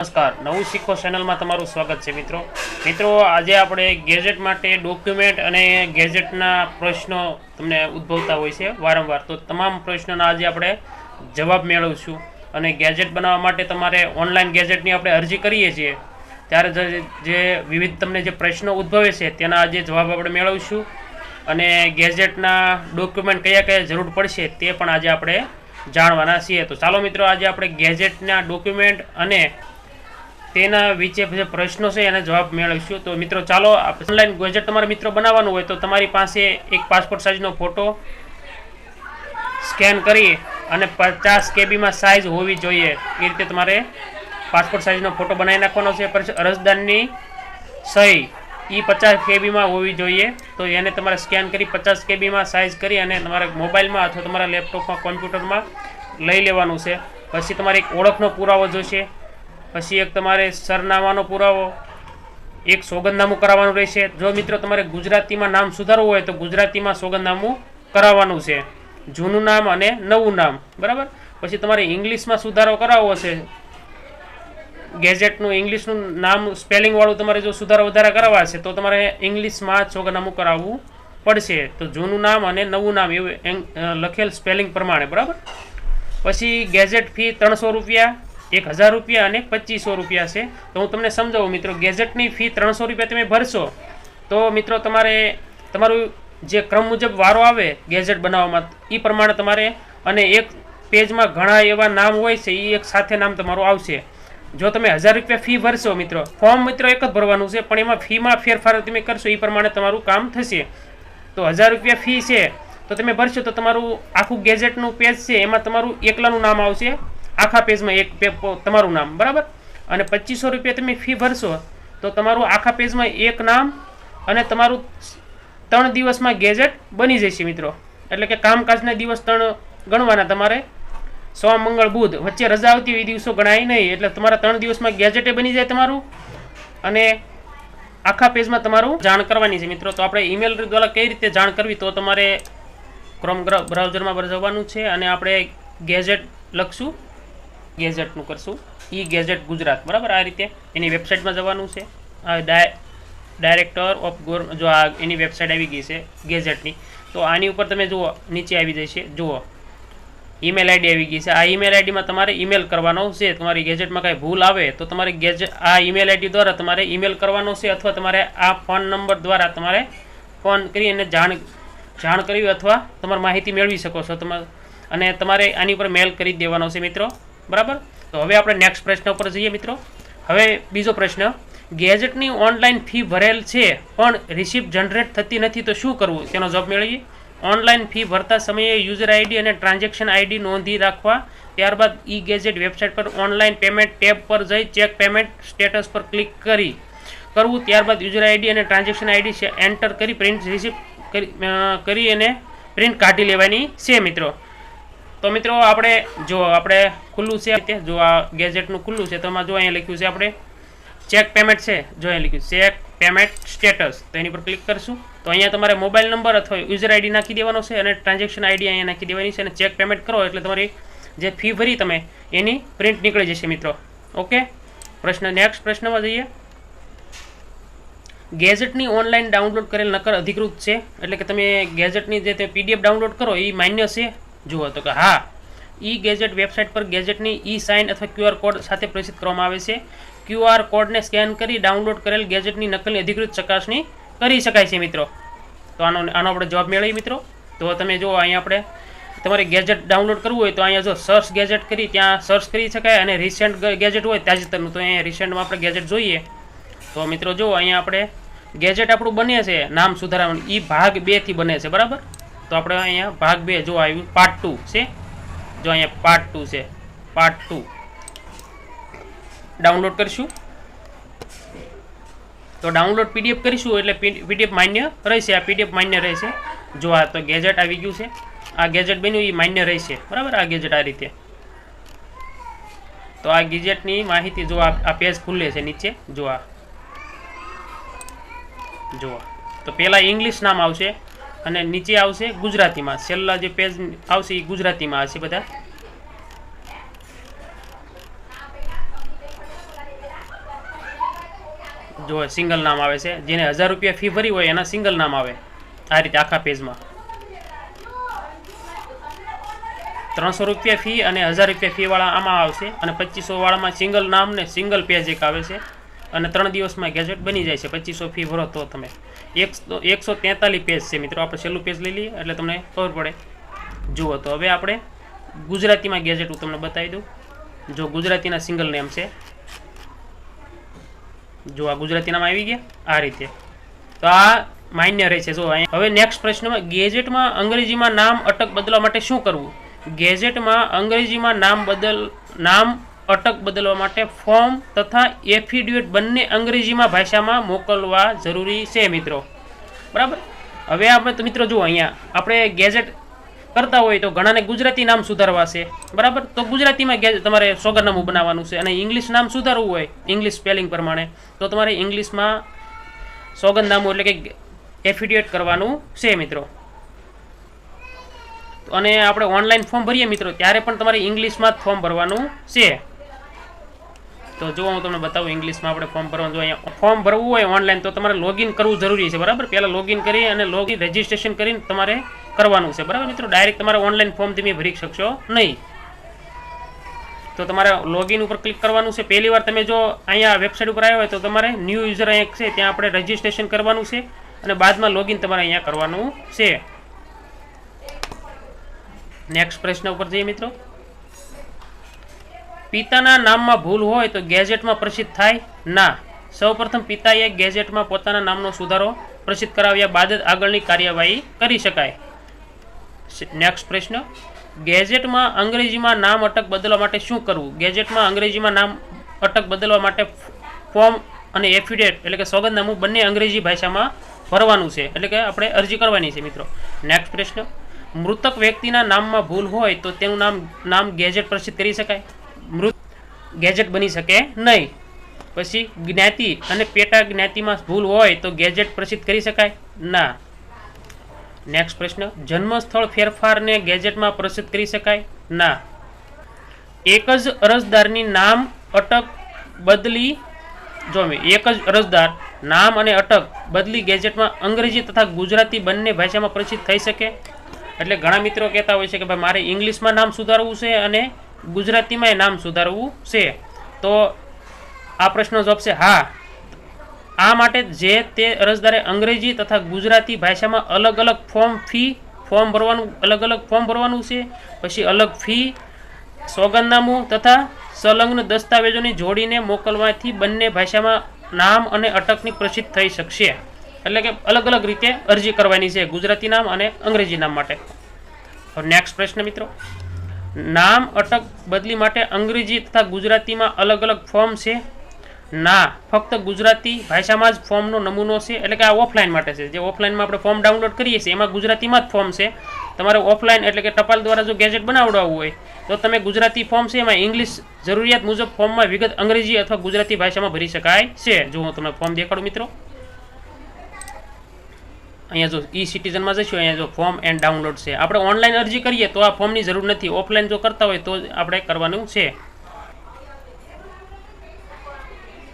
નમસ્કાર, નવું શીખો ચેનલમાં તમારું સ્વાગત છે મિત્રો. મિત્રો, આજે આપણે ગેજેટ માટે ડોક્યુમેન્ટ અને ગેજેટના પ્રશ્નો તમને ઉદ્ભવતા હોય છે વારંવાર. તો તમામ પ્રશ્નોના આજે આપણે જવાબ મેળવશું અને ગેજેટ બનાવવા માટે તમારે ઓનલાઈન ગેજેટની આપણે અરજી કરીએ છીએ. ત્યારે જે- વિવિધ તમને જે પ્રશ્નો ઉદ્ભવે છે તેના આજે જવાબ આપણે મેળવશું અને ગેજેટના ડોક્યુમેન્ટ કયા કયા જરૂર પડશે તે પણ આજે આપણે જાણવાના છીએ. તો ચાલો મિત્રો, આજે આપણે ગેજેટના ડોક્યુમેન્ટ અને તેના વિશે જે પ્રશ્નો છે એના જવાબ મેળવીશું. તો મિત્રો, ચાલો ઓનલાઈન ગેજેટ તમારે મિત્રો બનાવવાનું હોય તો તમારી પાસે એક પાસપોર્ટ સાઇઝનો ફોટો સ્કેન કરી અને પચાસ કેબીમાં સાઇઝ હોવી જોઈએ. એ રીતે તમારે પાસપોર્ટ સાઇઝનો ફોટો બનાવી નાખવાનો છે. અરજદારની સહી એ પચાસ કેબીમાં હોવી જોઈએ. તો એને તમારે સ્કેન કરી પચાસ કેબીમાં સાઇઝ કરી અને તમારા મોબાઈલમાં અથવા તમારા લેપટોપમાં કોમ્પ્યુટરમાં લઈ લેવાનું છે. પછી તમારે એક ઓળખનો પુરાવો જોઈશે. પછી એક તમારે સરનામાનો પુરાવો, એક સોગંદનામું કરાવવાનું રહેશે. જો મિત્રો તમારે ગુજરાતીમાં નામ સુધારવું હોય તો ગુજરાતીમાં સોગંદનામું કરાવવાનું છે. જૂનું નામ અને નવું નામ, બરાબર? પછી તમારે ઇંગ્લિશમાં સુધારો કરાવવો છે ગેજેટનું, ઇંગ્લિશનું નામ સ્પેલિંગવાળું તમારે જો સુધારો વધારા કરાવવા છે તો તમારે ઇંગ્લિશમાં સોગંદનામું કરાવવું પડશે. તો જૂનું નામ અને નવું નામ એવું લખેલ સ્પેલિંગ પ્રમાણે, બરાબર? પછી ગેજેટ ફી ત્રણસો રૂપિયા એક હજાર રૂપિયા અને પચીસો રૂપિયા છે. તો હું તમને સમજાવું મિત્રો, ગેજેટની ફી ત્રણસો રૂપિયા તમે ભરશો, તો મિત્રો તમારે તમારું જે ક્રમ મુજબ વારો આવે ગેજેટ બનાવવામાં એ પ્રમાણે તમારે અને એક પેજમાં ઘણા એવા નામ હોય છે એ એક સાથે નામ તમારું આવશે. જો તમે હજાર રૂપિયા ફી ભરશો મિત્રો, ફોર્મ મિત્રો એક જ ભરવાનું છે, પણ એમાં ફીમાં ફેરફાર તમે કરશો એ પ્રમાણે તમારું કામ થશે. તો હજાર રૂપિયા ફી છે, તો તમે ભરશો તો તમારું આખું ગેજેટનું પેજ છે, એમાં તમારું એકલાનું નામ આવશે. આખા પેજમાં એક પે તમારું નામ, બરાબર? અને પચીસો રૂપિયા તમે ફી ભરશો, તો તમારું આખા પેજમાં એક નામ અને તમારું ત્રણ દિવસમાં ગેજેટ બની જશે મિત્રો. એટલે કે કામકાજના દિવસ ત્રણ ગણવાના તમારે. સોમ, મંગળ, બુધ, વચ્ચે રજા આવતી હોય દિવસો ગણાય નહીં, એટલે તમારા ત્રણ દિવસમાં ગેજેટે બની જાય તમારું. અને આખા પેજમાં તમારું જાણ કરવાની છે મિત્રો. તો આપણે ઈમેલ દ્વારા કઈ રીતે જાણ કરવી તો તમારે ક્રોમ બ્રાઉઝરમાં જવાનું છે અને આપણે ગેજેટ લખશું. ગેજેટનું કરશું. ઈ ગેઝેટ ગુજરાત, બરાબર? આ રીતે એની વેબસાઇટમાં જવાનું છે. ડાય, ડાયરેક્ટર ઓફ ગોર, જો આ એની વેબસાઇટ આવી ગઈ છે ગેઝેટની તો આની ઉપર તમે જુઓ, નીચે આવી જશે, જુઓ. ઈમેલ આઈડી આવી ગઈ છે. આ ઈમેલ આઈડીમાં તમારે ઈમેલ કરવાનો છે. તમારી ગેજેટમાં કાંઈ ભૂલ આવે તો તમારે ગેજેટ આ ઈમેલ આઈડી દ્વારા તમારે ઈમેલ કરવાનો છે અથવા તમારે આ ફોન નંબર દ્વારા તમારે ફોન કરી અને જાણ જાણ કરવી અથવા તમારી માહિતી મેળવી શકો છો. તમારે અને તમારે આની ઉપર મેલ કરી દેવાનો છે મિત્રો. બરાબર? તો હવે આપણે નેક્સ્ટ પ્રશ્ન ઉપર જઈએ મિત્રો. હવે બીજો પ્રશ્ન, ગેજેટની ઓનલાઈન ફી ભરેલ છે, પણ રિસિપ્ટ જનરેટ થતી નથી, તો શું કરવું? તેનો જવાબ મેળવીએ. ઓનલાઈન ફી ભરતા સમયે યુઝર આઈડી અને ટ્રાન્ઝેક્શન આઈડી નોંધી રાખવા. ત્યારબાદ ઈ ગેજેટ વેબસાઇટ પર ઓનલાઈન પેમેન્ટ ટેબ પર જઈ ચેક પેમેન્ટ સ્ટેટસ પર ક્લિક કરી. કરવું. ત્યારબાદ યુઝર આઈડી અને ટ્રાન્ઝેક્શન આઈડી એન્ટર કરી પ્રિન્ટ રિસિપ્ટ કરી અને પ્રિન્ટ કાઢી લેવાની છે, મિત્રો. તો મિત્રો આપણે જો આપણે ખુલ્લું છે રીતે, જો આ ગેજેટનું ખુલ્લું છે, તો એમાં જો અહીંયા લખ્યું છે આપણે ચેક પેમેન્ટ છે, જો અહીંયા લખ્યું ચેક પેમેન્ટ સ્ટેટસ તો એની પર ક્લિક કરશું. તો અહીંયા તમારે મોબાઈલ નંબર અથવા યુઝર આઈડી નાખી દેવાનો છે અને ટ્રાન્ઝેક્શન આઈડી અહીંયા નાખી દેવાની છે અને ચેક પેમેન્ટ કરો એટલે તમારી જે ફી ભરી તમે, એની પ્રિન્ટ નીકળી જશે મિત્રો. ઓકે? પ્રશ્ન નેક્સ્ટ પ્રશ્નમાં જઈએ. ગેજેટની ઓનલાઈન ડાઉનલોડ કરેલ નકલ અધિકૃત છે, એટલે કે તમે ગેજેટની જે તે પીડીએફ ડાઉનલોડ કરો, એ માન્ય છે. જુઓ તો કે હા, ઈ ગેજેટ વેબસાઇટ પર ગેજેટની ઈ સાઇન અથવા ક્યુઆર કોડ સાથે પ્રસિદ્ધ કરવામાં આવે છે. ક્યુઆર કોડને સ્કેન કરી ડાઉનલોડ કરેલ ગેજેટની નકલની અધિકૃત ચકાસણી કરી શકાય છે, મિત્રો. તો આનો આનો આપણે જવાબ મેળવીએ, મિત્રો. તો તમે જો અહીંયા આપણે તમારે ગેજેટ ડાઉનલોડ કરવું હોય તો અહીંયા જો સર્ચ ગેજેટ કરી, ત્યાં સર્ચ કરી શકાય અને રિસેન્ટ ગેજેટ હોય તાજેતરનું, તો અહીંયા રિસેન્ટમાં આપણે ગેજેટ જોઈએ. તો મિત્રો જો અહીંયા આપણે ગેજેટ આપણું બને છે, નામ સુધારવાનું. એ ભાગ બેથી બને છે, બરાબર? તો આપણે અહીંયા ભાગ બે જો આવ્યું પાર્ટ ટુ છે. જો અહીંયા પાર્ટ ટુ છે પાર્ટ ટુ ડાઉનલોડ કરીશું. તો ડાઉનલોડ પીડીએફ કરીશું એટલે પીડીએફ માન્ય રહેશે. આ પીડીએફ માન્ય રહેશે. જો આ તો ગેજેટ આવી ગયું છે. આ ગેજેટ બન્યું એ માન્ય રહેશે. બરાબર? આ ગેજેટ આ રીતે. તો આ ગેજેટની માહિતી જો આ પેજ ખુલ્લે છે નીચે. જો આ. જો તો પહેલાં ઇંગ્લિશ નામ આવશે. અને નીચે આવશે ગુજરાતીમાં. છેલ્લા જે પેજ આવશે એ ગુજરાતીમાં હશે બધા. જો સિંગલ નામ આવે છે, જેને હજાર રૂપિયા ફી ભરી હોય એના સિંગલ નામ આવે. આ રીતે આખા પેજમાં ત્રણસો રૂપિયા ફી અને હજાર રૂપિયા ફી વાળા આમાં આવશે અને પચીસો વાળામાં સિંગલ નામ ને સિંગલ પેજ એક આવે છે. અને ત્રણ દિવસમાં ગેજેટ બની જાય છે. પચીસો ફી ભરો તો તમે. એક એકસો તેતાલીસ પેજ છે મિત્રો. આપણે છેલ્લું પેજ લઈ લઈએ એટલે તમને ખબર પડે. જુઓ તો હવે આપણે ગુજરાતીમાં ગેજેટ હું તમને બતાવી દઉં. જો ગુજરાતીના સિંગલ નેમ છે. જો આ ગુજરાતી નામ આવી ગયા, આ રીતે. તો આ માન્ય રહે છે. જો હવે નેક્સ્ટ પ્રશ્નમાં ગેજેટમાં અંગ્રેજીમાં નામ અટક બદલવા માટે શું કરવું? ગેજેટમાં અંગ્રેજીમાં નામ બદલ, નામ અટક બદલવા માટે ફોર્મ તથા એફિડેવિટ બંને અંગ્રેજીમાં ભાષામાં મોકલવા જરૂરી છે મિત્રો. બરાબર? હવે આપણે તો મિત્રો જુઓ અહીંયા, આપણે ગેજેટ કરતા હોય તો ઘણાને ગુજરાતી નામ સુધારવા છે. બરાબર? તો ગુજરાતીમાં તમારે સોગરનામું બનાવવાનું છે અને ઇંગ્લિશ નામ સુધારવું હોય, ઇંગ્લિશ સ્પેલિંગ પ્રમાણે, તો તમારે ઇંગ્લિશમાં સોગંદનામું એટલે કે એફિડેવિટ કરવાનું છે મિત્રો. અને આપણે ઓનલાઈન ફોર્મ ભરીએ મિત્રો, ત્યારે પણ તમારે ઇંગ્લિશમાં જ ફોર્મ ભરવાનું છે. તો જો હું તમને બતાવું ઇંગ્લિશમાં આપણે ફોર્મ ભરવાનું જો અહીંયા ફોર્મ ભરવું હોય ઓનલાઈન તો તમારે લોગિન કરવું જરૂરી છે, બરાબર? પહેલાં લોગિન કરી અને લોગિન રજિસ્ટ્રેશન કરીને તમારે કરવાનું છે, બરાબર? મિત્રો ડાયરેક્ટ તમારે ઓનલાઈન ફોર્મ તમે ભરી શકશો નહીં. તો તમારે લોગિન ઉપર ક્લિક કરવાનું છે. પહેલી વાર તમે જો અહીંયા વેબસાઇટ ઉપર આવ્યા હોય તો તમારે ન્યૂ યુઝર અહીંયા છે, ત્યાં આપણે રજિસ્ટ્રેશન કરવાનું છે અને બાદમાં લોગિન તમારે અહીંયા કરવાનું છે. નેક્સ્ટ પ્રશ્ન ઉપર જઈએ, મિત્રો. પિતાના નામમાં ભૂલ હોય તો ગેજેટમાં પ્રસિદ્ધ થાય? ના. સૌપ્રથમ પિતાએ ગેજેટમાં પોતાના નામનો સુધારો પ્રસિદ્ધ કરાવ્યા બાદ જ આગળની કાર્યવાહી કરી શકાય. નેક્સ્ટ પ્રશ્ન. ગેજેટમાં અંગ્રેજીમાં નામ અટક બદલવા માટે શું કરવું? ગેજેટમાં અંગ્રેજીમાં નામ અટક બદલવા માટે ફોર્મ અને એફિડેટ એટલે કે સોગંદનામું બંને અંગ્રેજી ભાષામાં ભરવાનું છે. એટલે કે આપણે અરજી કરવાની છે મિત્રો. નેક્સ્ટ પ્રશ્ન. મૃતક વ્યક્તિના નામમાં ભૂલ હોય તો તેનું નામ નામ ગેજેટ પ્રસિદ્ધ કરી શકાય? મૃત ગેજેટ બની શકે નહીં. પછી જ્ઞાતિ અને પેટા જ્ઞાતિમાં ભૂલ હોય તો ગેજેટ પ્રસિદ્ધ કરી શકાય? ના. નેક્સ્ટ પ્રશ્ન. જન્મ સ્થળ ફેરફારને ગેજેટમાં પ્રસિદ્ધ કરી શકાય? ના. એક જ અરજદારની નામ અટક બદલી જો એક જ અરજદાર નામ અને અટક બદલી ગેજેટમાં અંગ્રેજી તથા ગુજરાતી બંને ભાષામાં પ્રસિદ્ધ થઈ શકે? એટલે ઘણા મિત્રો કહેતા હોય છે કે ભાઈ મારે ઇંગ્લિશમાં નામ સુધારવું છે અને ગુજરાતીમાં નામ સુધારવું છે. તો આ પ્રશ્નનો જવાબ છે હા. આ માટે જે તે અરજદારે અંગ્રેજી તથા ગુજરાતી ભાષામાં અલગ અલગ ફોર્મ ફી, ફોર્મ ભરવાનું, અલગ અલગ ફોર્મ ભરવાનું છે. પછી અલગ ફી, સોગંદનામું તથા સંલગ્ન દસ્તાવેજોની જોડીને મોકલવાથી બંને ભાષામાં નામ અને અટકની પ્રસિદ્ધ થઈ શકશે. એટલે કે અલગ અલગ રીતે અરજી કરવાની છે ગુજરાતી નામ અને અંગ્રેજી નામ માટે. નેક્સ્ટ પ્રશ્ન મિત્રો. નામ અટક બદલી માટે અંગ્રેજી તથા ગુજરાતીમાં અલગ અલગ ફોર્મ છે. ના, ફક્ત ગુજરાતી ભાષામાં જ ફોર્મનો નમૂનો છે, એટલે કે આ ઓફલાઈન માટે છે. જે ઓફલાઈનમાં આપણે ફોર્મ ડાઉનલોડ કરીએ છીએ, એમાં ગુજરાતીમાં જ ફોર્મ છે. તમારે ઓફલાઈન એટલે કે ટપાલ દ્વારા જો ગેજેટ બનાવડાવવું હોય, તો તમે ગુજરાતી ફોર્મ છે, એમાં ઇંગ્લિશ જરૂરિયાત મુજબ ફોર્મમાં વિગત અંગ્રેજી અથવા ગુજરાતી ભાષામાં ભરી શકાય છે. જો હું તમને ફોર્મ દેખાડું, મિત્રો. અહીંયા જો ઈ સિટીઝનમાં જઈશું, અહીંયા જો ફોર્મ એન્ડ ડાઉનલોડ છે. આપણે ઓનલાઈન અરજી કરીએ તો આ ફોર્મની જરૂર નથી. ઓફલાઈન જો કરતા હોય તો આપણે કરવાનું છે.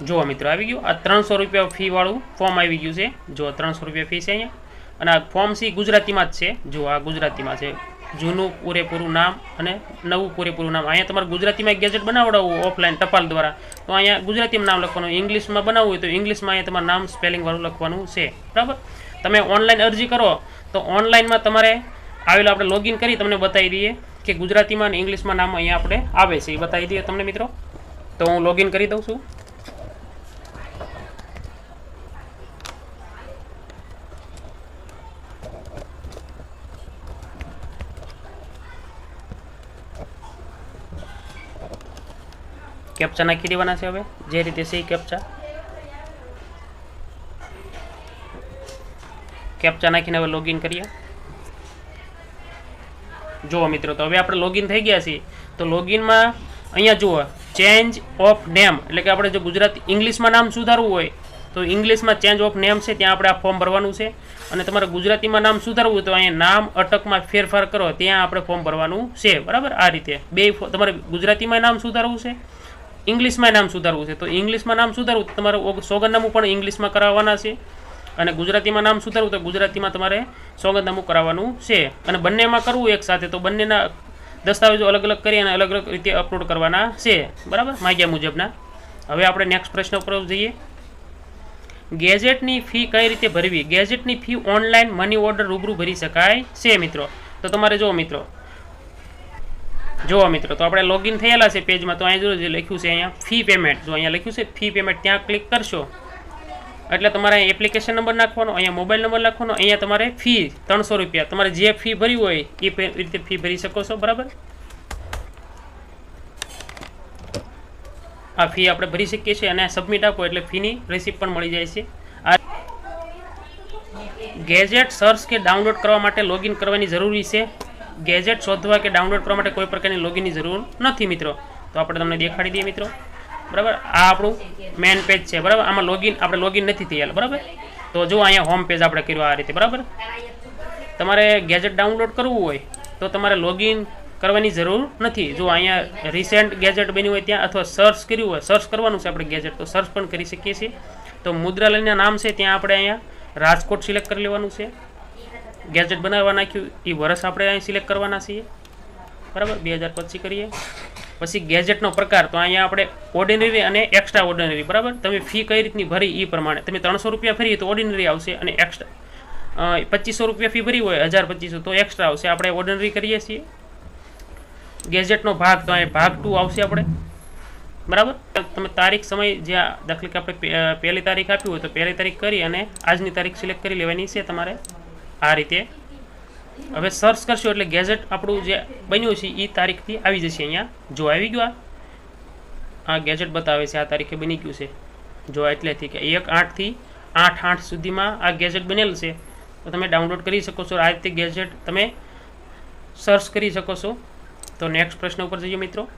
જુઓ મિત્રો, આવી ગયું. આ ત્રણસો રૂપિયા ફી વાળું ફોર્મ આવી ગયું છે. જો ત્રણસો રૂપિયા ફી છે અહીંયા. અને આ ફોર્મ સી ગુજરાતીમાં જ છે. જો આ ગુજરાતીમાં છે. જૂનું પૂરેપૂરું નામ અને નવું પૂરેપૂરું નામ. અહીંયા તમારે ગુજરાતીમાં ગેજેટ બનાવડાવવું ઓફલાઈન ટપાલ દ્વારા. તો અહીંયા ગુજરાતીમાં નામ લખવાનું, ઇંગ્લિશમાં બનાવવું હોય તો ઇંગ્લિશમાં અહીંયા તમારું નામ સ્પેલિંગ વાળું લખવાનું છે. બરાબર? તમે ઓનલાઈન અરજી કરો, તો ઓનલાઈનમાં તમારે આવેલું આપણે લોગિન કરી તમને બતાવી દઈએ કે ગુજરાતીમાં અને ઇંગ્લિશમાં નામ અહીંયા આપણે આવે છે. એ બતાવી દઈએ તમને મિત્રો. તો હું લોગિન કરી દઉં છું. કેપ્ચા નાખી દેવાના છે હવે? જે રીતે છે એ કેપ્ચા. કેપ્ચા નાખીને હવે લોગિન કરીએ. જુઓ મિત્રો, તો હવે આપણે લોગિન થઈ ગયા છીએ. તો લોગિનમાં અહીંયા જુઓ ચેન્જ ઓફ નેમ એટલે કે આપણે જો ગુજરાતી ઇંગ્લિશમાં નામ સુધારવું હોય, તો ઇંગ્લિશમાં ચેન્જ ઓફ નેમ છે, ત્યાં આપણે આ ફોર્મ ભરવાનું છે. અને તમારે ગુજરાતીમાં નામ સુધારવું તો અહીંયા નામ અટકમાં ફેરફાર કરો, ત્યાં આપણે ફોર્મ ભરવાનું છે. બરાબર? આ રીતે. બે તમારે ગુજરાતીમાં નામ સુધારવું છે. ઇંગ્લિશમાં નામ સુધારવું છે. તો ઇંગ્લિશમાં નામ સુધારવું, તમારે સોગંદનામું પણ ઇંગ્લિશમાં કરાવવાના છે. અને ગુજરાતીમાં નામ સુધારવું, તો ગુજરાતીમાં તમારે સોગંદનામું કરાવવાનું છે. અને બંનેમાં કરવું એક સાથે, તો બંનેના દસ્તાવેજો અલગ અલગ કરી અને અલગ અલગ રીતે અપલોડ કરવાના છે. બરાબર? માગ્યા મુજબના. હવે આપણે નેક્સ્ટ પ્રશ્ન ઉપર જઈએ. ગેજેટની ફી કઈ રીતે ભરવી? ગેજેટની ફી ઓનલાઈન મની ઓર્ડર રૂબરૂ ભરી શકાય છે, મિત્રો. તો તમારે જુઓ, મિત્રો. જુઓ મિત્રો, તો આપણે લોગિન થયેલા છે પેજમાં તો અહીં જો લખ્યું છે અહીંયા ફી પેમેન્ટ જો અહીંયા લખ્યું છે ફી પેમેન્ટ ત્યાં ક્લિક કરશો. એટલે તમારે એપ્લિકેશન નંબર નાખવાનો, અહીંયા મોબાઈલ નંબર લખવાનો અહીંયા તમારે ફી ત્રણસો રૂપિયા. તમારે જે ફી ભરી હોય, એ રીતે ફી ભરી શકો છો, બરાબર? આ ફી આપણે ભરી શકીએ છીએ અને સબમિટ આપો, એટલે ફીની રિસિપ્ટ પણ મળી જાય છે. આ ગેજેટ સર્ચ કે ડાઉનલોડ કરવા માટે લોગિન કરવાની જરૂરી છે. ગેજેટ શોધવા કે ડાઉનલોડ કરવા માટે કોઈ પ્રકારની લોગિનની જરૂર નથી, મિત્રો. તો આપણે તમને દેખાડી દઈએ, મિત્રો. બરાબર? આ આપણું મેન પેજ છે, બરાબર? આમાં લોગિન આપણે લોગિન નથી થયેલ, બરાબર? તો જો અહીંયા હોમ પેજ આપણે કર્યું આ રીતે, બરાબર? તમારે ગેજેટ ડાઉનલોડ કરવું હોય તો તમારે લોગિન કરવાની જરૂર નથી. જો અહીંયા રિસેન્ટ ગેજેટ બન્યું હોય ત્યાં અથવા સર્ચ કર્યું હોય સર્ચ કરવાનું છે આપણે ગેજેટ તો સર્ચ પણ કરી શકીએ છીએ. તો મુદ્રાલયના નામ છે, ત્યાં આપણે અહીંયા રાજકોટ સિલેક્ટ કરી લેવાનું છે. ગેજેટ બનાવવા નાખ્યું એ વર્ષ આપણે અહીં સિલેક્ટ કરવાના છીએ. બરાબર? બે હજાર પચીસ કરીએ. પછી ગેજેટનો પ્રકાર, તો અહીંયા આપણે ઓર્ડિનરી અને એક્સ્ટ્રા ઓર્ડિનરી બરાબર? તમે ફી કઈ રીતની ભરી એ પ્રમાણે? તમે ત્રણસો રૂપિયા ભરીએ તો ઓર્ડિનરી આવશે અને એક્સ્ટ્રા પચીસો રૂપિયા ફી ભરી હોય, હજાર પચીસો, તો એક્સ્ટ્રા આવશે. આપણે ઓર્ડિનરી કરીએ છીએ. ગેજેટનો ભાગ, તો અહીં ભાગ ટુ આવશે આપણે. બરાબર? તમે તારીખ, સમય, જ્યાં દાખલા કે આપણે પહેલી તારીખ આપી હોય તો પહેલી તારીખ કરી અને આજની તારીખ સિલેક્ટ કરી લેવાની છે તમારે. આ રીતે. હવે સર્ચ કરશો એટલે ગેજેટ આપણું જે બન્યું છે એ તારીખથી આવી જશે અહીંયા. જો આવી ગયું આ આ ગેજેટ બતાવે છે, આ તારીખે બની ગયું છે. જો એટલેથી કે એક આઠથી આઠ આઠ સુધીમાં આ ગેજેટ બનેલ છે. તો તમે ડાઉનલોડ કરી શકો છો. આ રીતે ગેજેટ તમે સર્ચ કરી શકો છો. તો નેક્સ્ટ પ્રશ્ન ઉપર જઈએ મિત્રો.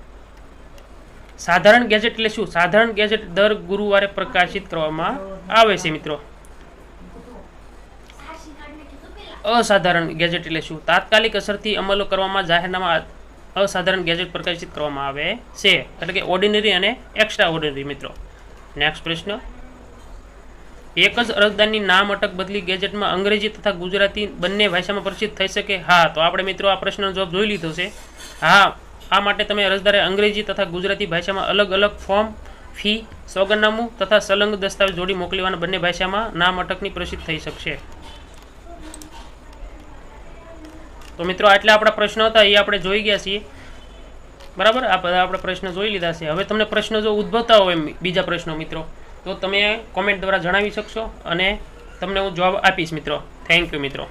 સાધારણ ગેજેટ એટલે શું? સાધારણ ગેજેટ દર ગુરુવારે પ્રકાશિત કરવામાં આવે છે મિત્રો. અસાધારણ ગેજેટ એટલે શું? તાત્કાલિક અસરથી અમલો કરવામાં જાહેરનામા અસાધારણ ગેજેટ પ્રકાશિત કરવામાં આવે છે. એટલે કે ઓર્ડિનરી અને એક્સ્ટ્રા ઓર્ડિનરી મિત્રો. નેક્સ્ટ પ્રશ્ન. એક જ અરજદારની નામ અટક બદલી ગેજેટમાં અંગ્રેજી તથા ગુજરાતી બંને ભાષામાં પ્રસિદ્ધ થઈ શકે? હા, તો આપણે મિત્રો આ પ્રશ્નનો જવાબ જોઈ લીધો છે. હા, આ માટે તમે અરજદારે અંગ્રેજી તથા ગુજરાતી ભાષામાં અલગ અલગ ફોર્મ, ફી, સોગંદનામું તથા સંલગ્ન દસ્તાવેજ જોડી મોકલવાના બંને ભાષામાં નામ અટકની પ્રસિદ્ધ થઈ શકશે. તો મિત્રો આટલા આપણા પ્રશ્નો હતા, એ આપણે જોઈ ગયા છીએ. બરાબર? આ બધા આપણે પ્રશ્ન જોઈ લીધા છે. હવે તમને પ્રશ્નો જો ઉદ્ભવતા હોય બીજા પ્રશ્નો, મિત્રો, તો તમે કોમેન્ટ દ્વારા જણાવી શકશો અને તમને હું જવાબ આપીશ, મિત્રો. થેન્ક યુ મિત્રો.